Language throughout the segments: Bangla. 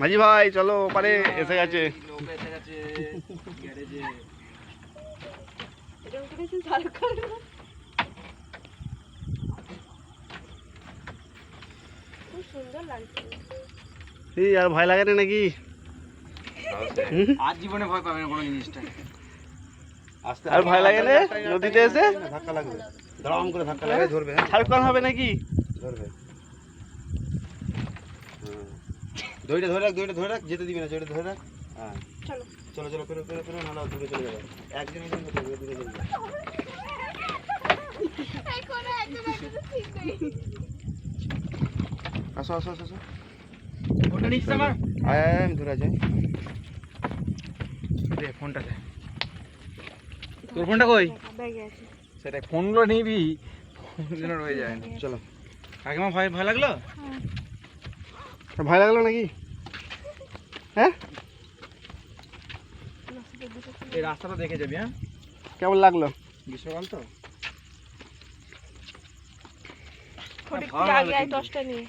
মাঝি ভাই চলো পারে এসে গেছে। আর ভয় লাগে না নাকি? আর জীবনে ভয় পাবে না কোনো জিনিসটা। আস্তে আর ভয় লাগে না? নদীতে এসে? ধাক্কা লাগবে। দড়াম করে ধাক্কা লাগবে ধরবে হ্যাঁ? শাহরুখ হবে নাকি? ধরবে। দড়িটা ধরে রাখ দড়িটা ধরে রাখ যেতে দিবি না দড়িটা ধরে রাখ। হ্যাঁ। চলো। চলো চলো পেরো পেরো পেরো নাহলে দূরে চলে যাবে। একজন একজন দূরে চলে যাবে। আসো আসো আসো আসো। ওটা নিচ্ছে আমার আয় আয় আয়, আমি ধরে আছি দে ফোনটা দে। তোর ফোনটা কই? ব্যাগে আছে সেটা ফোনগুলো নিবি রয়ে যায় না। চলো। কাকিমা ভয় ভয় লাগল? ভয় লাগল নাকি? হ্যাঁ? এই রাস্তাটা দেখে যাবি হ্যাঁ? কেমন লাগল? গ্রীষ্মকাল তো।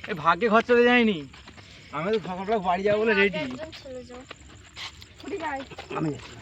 এই ভাগ্যে ঘর চলে যায়নি। আমি তো সকালবেলা বাড়ি যাব বলে রেডি আমি যাচ্ছি।